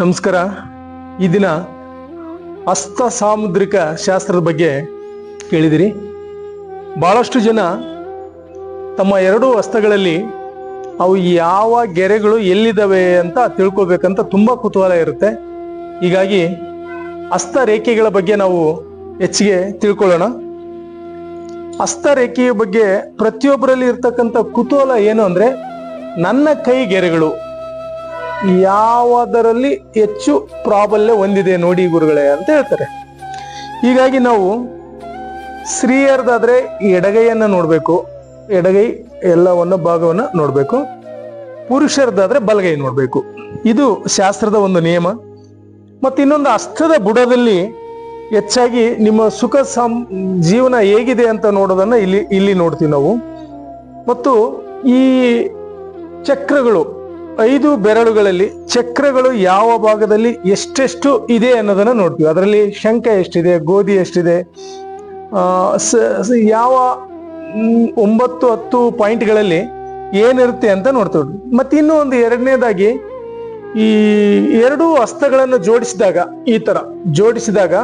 ನಮಸ್ಕಾರ. ಈ ದಿನ ಹಸ್ತ ಸಾಮುದ್ರಿಕ ಶಾಸ್ತ್ರದ ಬಗ್ಗೆ ಕೇಳಿದಿರಿ. ಬಹಳಷ್ಟು ಜನ ತಮ್ಮ ಎರಡೂ ಹಸ್ತಗಳಲ್ಲಿ ಅವು ಯಾವ ಗೆರೆಗಳು ಎಲ್ಲಿದ್ದಾವೆ ಅಂತ ತಿಳ್ಕೊಬೇಕಂತ ತುಂಬ ಕುತೂಹಲ ಇರುತ್ತೆ. ಹೀಗಾಗಿ ಹಸ್ತ ರೇಖೆಗಳ ಬಗ್ಗೆ ನಾವು ಹೆಚ್ಚಿಗೆ ತಿಳ್ಕೊಳ್ಳೋಣ. ಹಸ್ತ ರೇಖೆಯ ಬಗ್ಗೆ ಪ್ರತಿಯೊಬ್ಬರಲ್ಲಿ ಇರ್ತಕ್ಕಂಥ ಕುತೂಹಲ ಏನು ಅಂದ್ರೆ ನನ್ನ ಕೈ ಗೆರೆಗಳು. ಯಾವುದರಲ್ಲಿ ಹೆಚ್ಚು ಪ್ರಾಬಲ್ಯ ಹೊಂದಿದೆ ನೋಡಿ ಗುರುಗಳೇ ಅಂತ ಹೇಳ್ತಾರೆ. ಹೀಗಾಗಿ ನಾವು ಸ್ತ್ರೀಯರದಾದ್ರೆ ಎಡಗೈಯನ್ನು ನೋಡಬೇಕು. ಎಡಗೈ ಎಲ್ಲವನ್ನು ಭಾಗವನ್ನು ನೋಡಬೇಕು. ಪುರುಷರದಾದ್ರೆ ಬಲಗೈ ನೋಡಬೇಕು. ಇದು ಶಾಸ್ತ್ರದ ಒಂದು ನಿಯಮ. ಮತ್ತು ಇನ್ನೊಂದು ಹಸ್ತದ ಬುಡದಲ್ಲಿ ಹೆಚ್ಚಾಗಿ ನಿಮ್ಮ ಸುಖ ಸಂ, ಜೀವನ ಹೇಗಿದೆ ಅಂತ ನೋಡೋದನ್ನ ಇಲ್ಲಿ ಇಲ್ಲಿ ನೋಡ್ತೀವಿ ನಾವು. ಮತ್ತು ಈ ಚಕ್ರಗಳು ಐದು ಬೆರಳುಗಳಲ್ಲಿ ಚಕ್ರಗಳು ಯಾವ ಭಾಗದಲ್ಲಿ ಎಷ್ಟೆಷ್ಟು ಇದೆ ಅನ್ನೋದನ್ನ ನೋಡ್ತೀವಿ. ಅದರಲ್ಲಿ ಶಂಖ ಎಷ್ಟಿದೆ, ಗೋಧಿ ಎಷ್ಟಿದೆ ಯಾವ ಒಂಬತ್ತು, ಹತ್ತು ಪಾಯಿಂಟ್ಗಳಲ್ಲಿ ಏನಿರುತ್ತೆ ಅಂತ ನೋಡ್ತೀವಿ. ಮತ್ತೆ ಇನ್ನೂ ಒಂದು ಎರಡನೇದಾಗಿ ಈ ಎರಡು ಹಸ್ತಗಳನ್ನು ಜೋಡಿಸಿದಾಗ, ಈ ತರ ಜೋಡಿಸಿದಾಗ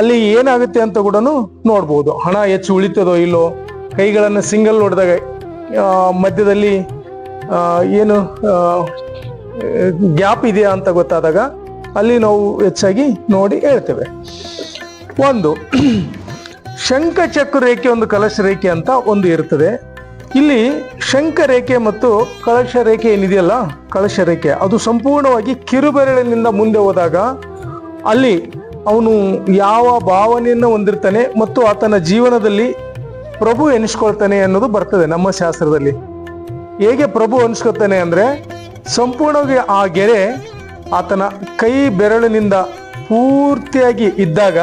ಅಲ್ಲಿ ಏನಾಗುತ್ತೆ ಅಂತ ಕೂಡ ನೋಡ್ಬೋದು. ಹಣ ಹೆಚ್ಚು ಉಳಿತದೋ ಇಲ್ಲೋ, ಕೈಗಳನ್ನು ಸಿಂಗಲ್ ನೋಡಿದಾಗ ಮಧ್ಯದಲ್ಲಿ ಏನು ಗ್ಯಾಪ್ ಇದೆಯಾ ಅಂತ ಗೊತ್ತಾದಾಗ ಅಲ್ಲಿ ನಾವು ಹೆಚ್ಚಾಗಿ ನೋಡಿ ಹೇಳ್ತೇವೆ. ಒಂದು, ಶಂಖ ಚಕ್ರ ರೇಖೆ ಒಂದು ಕಲಶ ರೇಖೆ ಅಂತ ಒಂದು ಇರ್ತದೆ. ಇಲ್ಲಿ ಶಂಖ ರೇಖೆ ಮತ್ತು ಕಳಶ ರೇಖೆ ಏನಿದೆಯಲ್ಲ ಕಳಶ ರೇಖೆ, ಅದು ಸಂಪೂರ್ಣವಾಗಿ ಕಿರುಬೆರಳಿನಿಂದ ಮುಂದೆ ಹೋದಾಗ ಅಲ್ಲಿ ಅವನು ಯಾವ ಭಾವನೆಯನ್ನು ಹೊಂದಿರ್ತಾನೆ ಮತ್ತು ಆತನ ಜೀವನದಲ್ಲಿ ಪ್ರಭು ಎನಿಸ್ಕೊಳ್ತಾನೆ ಅನ್ನೋದು ಬರ್ತದೆ ನಮ್ಮ ಶಾಸ್ತ್ರದಲ್ಲಿ. ಹೇಗೆ ಪ್ರಭು ಅನ್ಸ್ಕೊತಾನೆ ಅಂದ್ರೆ ಸಂಪೂರ್ಣವಾಗಿ ಆ ಗೆರೆ ಆತನ ಕೈ ಬೆರಳಿನಿಂದ ಪೂರ್ತಿಯಾಗಿ ಇದ್ದಾಗ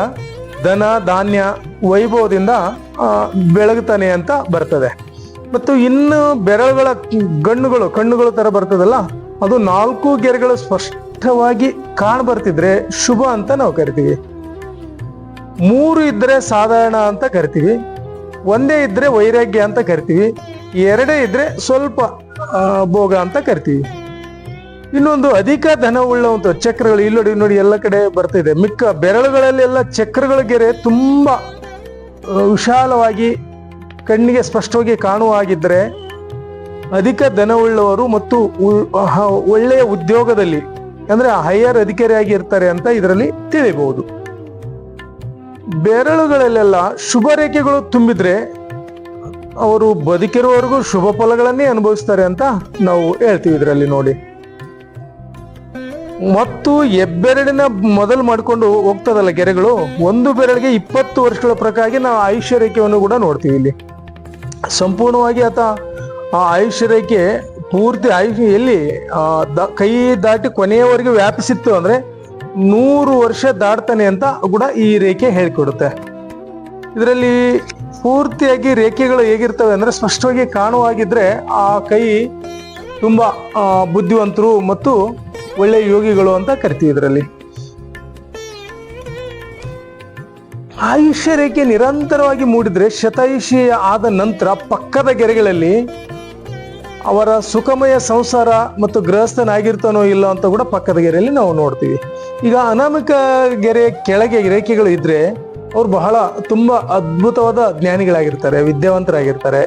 ದನ ಧಾನ್ಯ, ವೈಭವದಿಂದ ಬೆಳಗುತ್ತಾನೆ ಅಂತ ಬರ್ತದೆ. ಮತ್ತು ಇನ್ನು ಬೆರಳುಗಳ ಗಣ್ಣುಗಳು, ಕಣ್ಣುಗಳು ತರ ಬರ್ತದಲ್ಲ, ಅದು ನಾಲ್ಕು ಗೆರೆಗಳು ಸ್ಪಷ್ಟವಾಗಿ ಕಾಣ್ ಬರ್ತಿದ್ರೆ ಶುಭ ಅಂತ ನಾವು ಕರಿತೀವಿ. ಮೂರು ಇದ್ದರೆ ಸಾಧಾರಣ ಅಂತ ಕರಿತೀವಿ. ಒಂದೇ ಇದ್ರೆ ವೈರಾಗ್ಯ ಅಂತ ಕರಿತೀವಿ, ಎರಡೇ ಇದ್ರೆ ಸ್ವಲ್ಪ ಭೋಗ ಅಂತ ಕರಿತೀವಿ. ಇನ್ನೊಂದು ಅಧಿಕ ಧನ ಉಳ್ಳವಂತ ಚಕ್ರಗಳು, ಇಲ್ಲಿ ನೋಡಿ ನೋಡಿ ಎಲ್ಲ ಕಡೆ ಬರ್ತಿದೆ. ಮಿಕ್ಕ ಬೆರಳುಗಳಲ್ಲೆಲ್ಲ ಚಕ್ರಗಳ ಗೆರೆ ತುಂಬಾ ವಿಶಾಲವಾಗಿ ಕಣ್ಣಿಗೆ ಸ್ಪಷ್ಟವಾಗಿ ಕಾಣುವ ಹಾಗಿದ್ದರೆ ಅಧಿಕ ಧನವುಳ್ಳವರು ಮತ್ತು ಒಳ್ಳೆಯ ಉದ್ಯೋಗದಲ್ಲಿ, ಅಂದ್ರೆ ಹೈಯರ್ ಅಧಿಕಾರಿಯಾಗಿ ಇರ್ತಾರೆ ಅಂತ ಇದರಲ್ಲಿ ತಿಳಿಬಹುದು ಬೆರಳುಗಳಲ್ಲೆಲ್ಲ ಶುಭ ರೇಖೆಗಳು ತುಂಬಿದ್ರೆ ಅವರು ಬದುಕಿರುವವರೆಗೂ ಶುಭ ಫಲಗಳನ್ನೇ ಅನುಭವಿಸ್ತಾರೆ ಅಂತ ನಾವು ಹೇಳ್ತೀವಿ ಇದರಲ್ಲಿ ನೋಡಿ. ಮತ್ತು ಹೆಬ್ಬೆರಳಿನ ಮೊದಲು ಮಾಡಿಕೊಂಡು ಹೋಗ್ತದಲ್ಲ ಗೆರೆಗಳು, ಒಂದು ಬೆರಳಿಗೆ ಇಪ್ಪತ್ತು ವರ್ಷಗಳ ಪ್ರಕಾರ ನಾವು ಆಯುಷ್ಯ ರೇಖೆಯನ್ನು ಕೂಡ ನೋಡ್ತೀವಿ ಇಲ್ಲಿ. ಸಂಪೂರ್ಣವಾಗಿ ಆತ ಆ ಆಯುಷ್ಯ ರೇಖೆ ಪೂರ್ತಿ ಆಯುಷ್ಯ ಎಲ್ಲಿ ಕೈ ದಾಟಿ ಕೊನೆಯವರೆಗೆ ವ್ಯಾಪಿಸಿತ್ತು ಅಂದ್ರೆ ನೂರು ವರ್ಷ ದಾಟ್ತಾನೆ ಅಂತ ಕೂಡ ಈ ರೇಖೆ ಹೇಳ್ಕೊಡುತ್ತೆ. ಇದರಲ್ಲಿ ಪೂರ್ತಿಯಾಗಿ ರೇಖೆಗಳು ಹೇಗಿರ್ತವೆ ಅಂದ್ರೆ ಸ್ಪಷ್ಟವಾಗಿ ಕಾಣುವಾಗಿದ್ದರೆ ಆ ಕೈ ತುಂಬಾ ಬುದ್ಧಿವಂತರು ಮತ್ತು ಒಳ್ಳೆ ಯೋಗಿಗಳು ಅಂತ ಕರಿತೀವಿ ಇದರಲ್ಲಿ. ಆಯುಷ್ಯ ರೇಖೆ ನಿರಂತರವಾಗಿ ಮೂಡಿದ್ರೆ ಶತಾಯುಷಿ ಆದ ನಂತರ ಪಕ್ಕದ ಗೆರೆಗಳಲ್ಲಿ ಅವರ ಸುಖಮಯ ಸಂಸಾರ ಮತ್ತು ಗೃಹಸ್ಥನಾಗಿರ್ತಾನೋ ಇಲ್ಲ ಅಂತ ಕೂಡ ಪಕ್ಕದ ಗೆರೆಯಲ್ಲಿ ನಾವು ನೋಡ್ತೀವಿ. ಈಗ ಅನಾಮಿಕ ಗೆರೆ ಕೆಳಗೆ ರೇಖೆಗಳು ಇದ್ರೆ ಅವ್ರು ಬಹಳ ತುಂಬಾ ಅದ್ಭುತವಾದ ಜ್ಞಾನಿಗಳಾಗಿರ್ತಾರೆ, ವಿದ್ಯಾವಂತರಾಗಿರ್ತಾರೆ.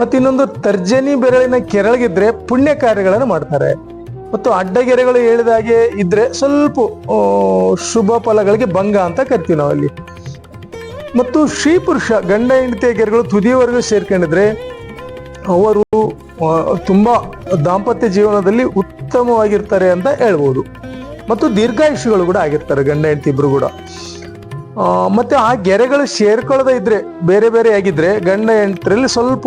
ಮತ್ತು ಇನ್ನೊಂದು ತರ್ಜನಿ ಬೆರಳಿನ ಕೆರಳಗಿದ್ರೆ ಪುಣ್ಯ ಕಾರ್ಯಗಳನ್ನು ಮಾಡ್ತಾರೆ. ಮತ್ತು ಅಡ್ಡಗೆರೆಗಳು ಹೇಳಿದ ಹಾಗೆ ಇದ್ರೆ ಸ್ವಲ್ಪ ಶುಭ ಫಲಗಳಿಗೆ ಭಂಗ ಅಂತ ಕರಿತೀವಿ ಅಲ್ಲಿ ಮತ್ತು ಶ್ರೀ ಪುರುಷ ಗಂಡ ಹೆಂಡತಿಯ ಗೆರೆಗಳು ತುದಿಯವರೆಗೂ ಸೇರ್ಕೊಂಡಿದ್ರೆ ಅವರು ತುಂಬಾ ದಾಂಪತ್ಯ ಜೀವನದಲ್ಲಿ ಉತ್ತಮವಾಗಿರ್ತಾರೆ ಅಂತ ಹೇಳ್ಬೋದು. ಮತ್ತು ದೀರ್ಘಾಯುಷಿಗಳು ಕೂಡ ಆಗಿರ್ತಾರೆ, ಗಂಡ ಹೆಂಡತಿ ಇಬ್ರು ಕೂಡ. ಮತ್ತೆ ಆ ಗೆರೆಗಳು ಸೇರ್ಕೊಳ್ಳದೆ ಇದ್ರೆ, ಬೇರೆ ಬೇರೆ ಆಗಿದ್ರೆ ಗಂಡ ಹೆಂಡತಿರಲ್ಲಿ ಸ್ವಲ್ಪ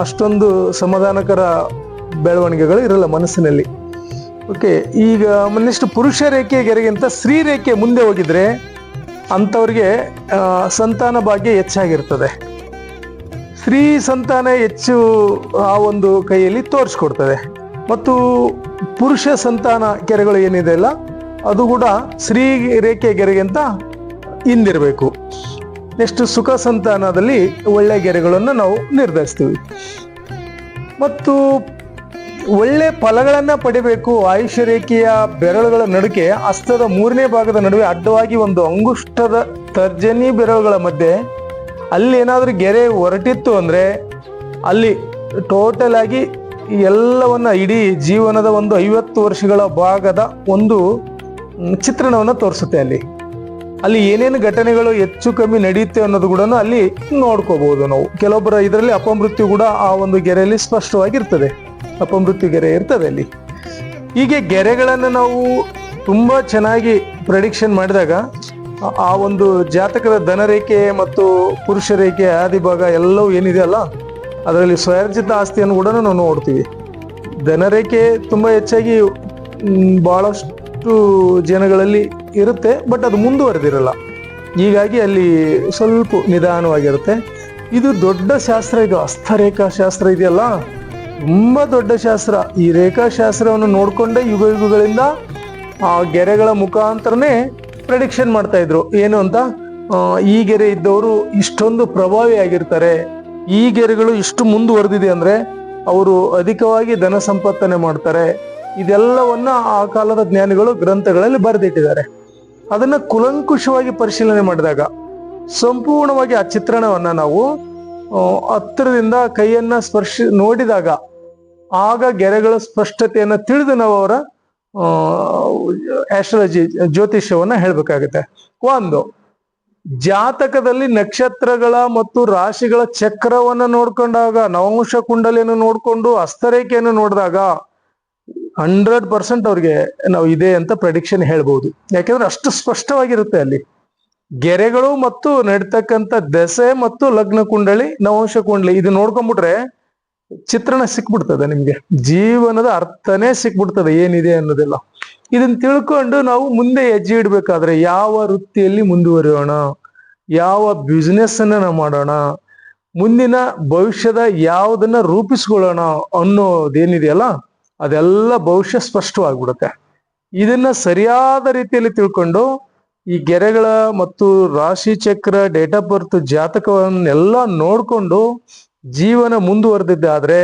ಅಷ್ಟೊಂದು ಸಮಾಧಾನಕರ ಬೆಳವಣಿಗೆಗಳು ಇರಲ್ಲ ಮನಸ್ಸಿನಲ್ಲಿ. ಓಕೆ ಈಗ ನೆಕ್ಸ್ಟ್ ಪುರುಷ ರೇಖೆ ಗೆರೆಗಿಂತ ಸ್ತ್ರೀ ರೇಖೆ ಮುಂದೆ ಹೋಗಿದ್ರೆ ಅಂಥವ್ರಿಗೆ ಸಂತಾನ ಭಾಗ್ಯ ಹೆಚ್ಚಾಗಿರ್ತದೆ. ಸ್ತ್ರೀ ಸಂತಾನ ಹೆಚ್ಚು ಆ ಒಂದು ಕೈಯಲ್ಲಿ ತೋರಿಸ್ಕೊಡ್ತದೆ. ಮತ್ತು ಪುರುಷ ಸಂತಾನ ಕೆರೆಗಳು ಏನಿದೆ ಅಲ್ಲ, ಅದು ಕೂಡ ಸ್ತ್ರೀ ರೇಖೆ ಗೆರೆಗಿಂತ ಹಿಂದಿರಬೇಕು. ನೆಕ್ಸ್ಟ್ ಸುಖ ಸಂತಾನದಲ್ಲಿ ಒಳ್ಳೆ ಗೆರೆಗಳನ್ನು ನಾವು ನಿರ್ಧರಿಸ್ತೀವಿ. ಮತ್ತು ಒಳ್ಳೆ ಫಲಗಳನ್ನು ಪಡಿಬೇಕು. ಆಯುಷ್ಯ ರೇಖೆಯ ಬೆರಳುಗಳ ನಡುಕೆ ಹಸ್ತದ ಮೂರನೇ ಭಾಗದ ನಡುವೆ ಅಡ್ಡವಾಗಿ ಒಂದು ಅಂಗುಷ್ಟದ ತರ್ಜನಿ ಬೆರಳುಗಳ ಮಧ್ಯೆ ಅಲ್ಲಿ ಏನಾದರೂ ಗೆರೆ ಹೊರಟಿತ್ತು ಅಂದರೆ ಅಲ್ಲಿ ಟೋಟಲ್ ಆಗಿ ಎಲ್ಲವನ್ನ ಇಡೀ ಜೀವನದ ಒಂದು ಐವತ್ತು ವರ್ಷಗಳ ಭಾಗದ ಒಂದು ಚಿತ್ರಣವನ್ನ ತೋರಿಸುತ್ತೆ ಅಲ್ಲಿ. ಅಲ್ಲಿ ಏನೇನು ಘಟನೆಗಳು ಹೆಚ್ಚು ಕಮ್ಮಿ ನಡೆಯುತ್ತೆ ಅನ್ನೋದು ಕೂಡ ಅಲ್ಲಿ ನೋಡ್ಕೋಬಹುದು ನಾವು. ಕೆಲವೊಬ್ಬರ ಇದರಲ್ಲಿ ಅಪಮೃತ್ಯು ಕೂಡ ಆ ಒಂದು ಗೆರೆಯಲ್ಲಿ ಸ್ಪಷ್ಟವಾಗಿರ್ತದೆ. ಅಪಮೃತ್ಯು ಗೆರೆ ಇರ್ತದೆ ಅಲ್ಲಿ. ಹೀಗೆ ಗೆರೆಗಳನ್ನು ನಾವು ತುಂಬಾ ಚೆನ್ನಾಗಿ ಪ್ರೆಡಿಕ್ಷನ್ ಮಾಡಿದಾಗ ಆ- ಒಂದು ಜಾತಕದ ಧನರೇಖೆ ಮತ್ತು ಪುರುಷ ರೇಖೆ ಆದಿಭಾಗ ಎಲ್ಲವೂ ಏನಿದೆ ಅಲ್ಲ? ಅದರಲ್ಲಿ ಸ್ವಯರ್ಜಿತ ಆಸ್ತಿಯನ್ನು ಕೂಡ ನಾವು ನೋಡ್ತೀವಿ. ಧನರೇಖೆ ತುಂಬ ಹೆಚ್ಚಾಗಿ ಭಾಳಷ್ಟು ಜನಗಳಲ್ಲಿ ಇರುತ್ತೆ, ಬಟ್ ಅದು ಮುಂದುವರೆದಿರಲ್ಲ. ಹೀಗಾಗಿ ಅಲ್ಲಿ ಸ್ವಲ್ಪ ನಿಧಾನವಾಗಿರುತ್ತೆ. ಇದು ದೊಡ್ಡ ಶಾಸ್ತ್ರ, ಇದು ಹಸ್ತರೇಖಾ ಶಾಸ್ತ್ರ ಇದೆಯಲ್ಲ? ತುಂಬ ದೊಡ್ಡ ಶಾಸ್ತ್ರ. ಈ ರೇಖಾಶಾಸ್ತ್ರವನ್ನು ನೋಡಿಕೊಂಡೇ ಯುಗ ಯುಗಗಳಿಂದ ಆ ಗೆರೆಗಳ ಮುಖಾಂತರನೇ ಪ್ರೆಡಿಕ್ಷನ್ ಮಾಡ್ತಾ ಇದ್ರು. ಏನು ಅಂತ? ಈ ಗೆರೆ ಇದ್ದವರು ಇಷ್ಟೊಂದು ಪ್ರಭಾವಿ ಆಗಿರ್ತಾರೆ. ಈ ಗೆರೆಗಳು ಇಷ್ಟು ಮುಂದುವರೆದಿದೆ ಅಂದ್ರೆ ಅವರು ಅಧಿಕವಾಗಿ ಧನ ಸಂಪತ್ತನೆ ಮಾಡ್ತಾರೆ. ಇದೆಲ್ಲವನ್ನ ಆ ಕಾಲದ ಜ್ಞಾನಿಗಳು ಗ್ರಂಥಗಳಲ್ಲಿ ಬರೆದಿಟ್ಟಿದ್ದಾರೆ. ಅದನ್ನ ಕುಲಂಕುಷವಾಗಿ ಪರಿಶೀಲನೆ ಮಾಡಿದಾಗ, ಸಂಪೂರ್ಣವಾಗಿ ಆ ಚಿತ್ರಣವನ್ನ ನಾವು ಹತ್ತಿರದಿಂದ ಕೈಯನ್ನ ಸ್ಪರ್ಶ, ನೋಡಿದಾಗ, ಆಗ ಗೆರೆಗಳ ಸ್ಪಷ್ಟತೆಯನ್ನು ತಿಳಿದು ನಾವು ಅವರ ಆಸ್ಟ್ರಾಲಜಿ ಜ್ಯೋತಿಷ್ಯವನ್ನ ಹೇಳಬೇಕಾಗುತ್ತೆ. ಒಂದು, ಜಾತಕದಲ್ಲಿ ನಕ್ಷತ್ರಗಳ ಮತ್ತು ರಾಶಿಗಳ ಚಕ್ರವನ್ನ ನೋಡ್ಕೊಂಡಾಗ, ನವಂಶ ಕುಂಡಲಿಯನ್ನು ನೋಡ್ಕೊಂಡು ಹಸ್ತರೇಖೆಯನ್ನು ನೋಡಿದಾಗ ಹಂಡ್ರೆಡ್ ಪರ್ಸೆಂಟ್ ಅವ್ರಿಗೆ ನಾವು ಇದೆ ಅಂತ ಪ್ರೆಡಿಕ್ಷನ್ ಹೇಳ್ಬೋದು. ಯಾಕೆಂದ್ರೆ ಅಷ್ಟು ಸ್ಪಷ್ಟವಾಗಿರುತ್ತೆ ಅಲ್ಲಿ. ಗೆರೆಗಳು ಮತ್ತು ನಡ್ತಕ್ಕಂಥ ದೆಸೆ ಮತ್ತು ಲಗ್ನ ಕುಂಡಳಿ ನವಂಶ ಕುಂಡಲಿ, ಇದು ನೋಡ್ಕೊಂಡ್ಬಿಟ್ರೆ ಚಿತ್ರಣ ಸಿಕ್ಬಿಡ್ತದೆ ನಿಮ್ಗೆ. ಜೀವನದ ಅರ್ಥನೇ ಸಿಕ್ಬಿಡ್ತದೆ ಏನಿದೆ ಅನ್ನೋದೆಲ್ಲ. ಇದನ್ನ ತಿಳ್ಕೊಂಡು ನಾವು ಮುಂದೆ ಹೆಜ್ಜೆ ಇಡ್ಬೇಕಾದ್ರೆ ಯಾವ ವೃತ್ತಿಯಲ್ಲಿ ಮುಂದುವರಿಯೋಣ? ಯಾವ ಬಿಸ್ನೆಸ್ ಅನ್ನ ನಾವು ಮಾಡೋಣ? ಮುಂದಿನ ಭವಿಷ್ಯದ ಯಾವುದನ್ನ ರೂಪಿಸ್ಕೊಳ್ಳೋಣ ಅನ್ನೋದೇನಿದೆಯಲ್ಲ, ಅದೆಲ್ಲ ಭವಿಷ್ಯ ಸ್ಪಷ್ಟವಾಗ್ಬಿಡುತ್ತೆ. ಇದನ್ನ ಸರಿಯಾದ ರೀತಿಯಲ್ಲಿ ತಿಳ್ಕೊಂಡು ಈ ಗೆರೆಗಳ ಮತ್ತು ರಾಶಿ ಚಕ್ರ ಡೇಟ್ ಆಫ್ ಬರ್ತ್ ಜಾತಕವನ್ನೆಲ್ಲ ನೋಡ್ಕೊಂಡು ಜೀವನ ಮುಂದುವರೆದಿದ್ದಾದ್ರೆ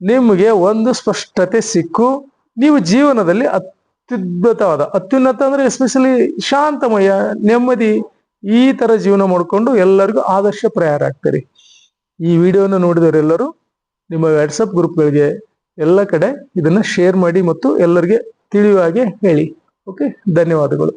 ನಿಮಗೆ ಒಂದು ಸ್ಪಷ್ಟತೆ ಸಿಕ್ಕು. ನೀವು ಜೀವನದಲ್ಲಿ ಅತ್ಯುದ್ಭುತವಾದ, ಅತ್ಯುನ್ನತ ಅಂದ್ರೆ ಎಸ್ಪೆಷಲಿ ಶಾಂತಮಯ, ನೆಮ್ಮದಿ ಈ ತರ ಜೀವನ ಮಾಡಿಕೊಂಡು ಎಲ್ಲರಿಗೂ ಆದರ್ಶ ಪ್ರಯಾರ ಆಗ್ತಾರೆ ಈ ವಿಡಿಯೋನ ನೋಡಿದವರೆಲ್ಲರೂ ನಿಮ್ಮ ವಾಟ್ಸಪ್ ಗ್ರೂಪ್ಗಳಿಗೆ ಎಲ್ಲ ಕಡೆ ಇದನ್ನ ಶೇರ್ ಮಾಡಿ ಮತ್ತು ಎಲ್ಲರಿಗೆ ತಿಳಿಯುವ ಹಾಗೆ ಹೇಳಿ. ಓಕೆ ಧನ್ಯವಾದಗಳು.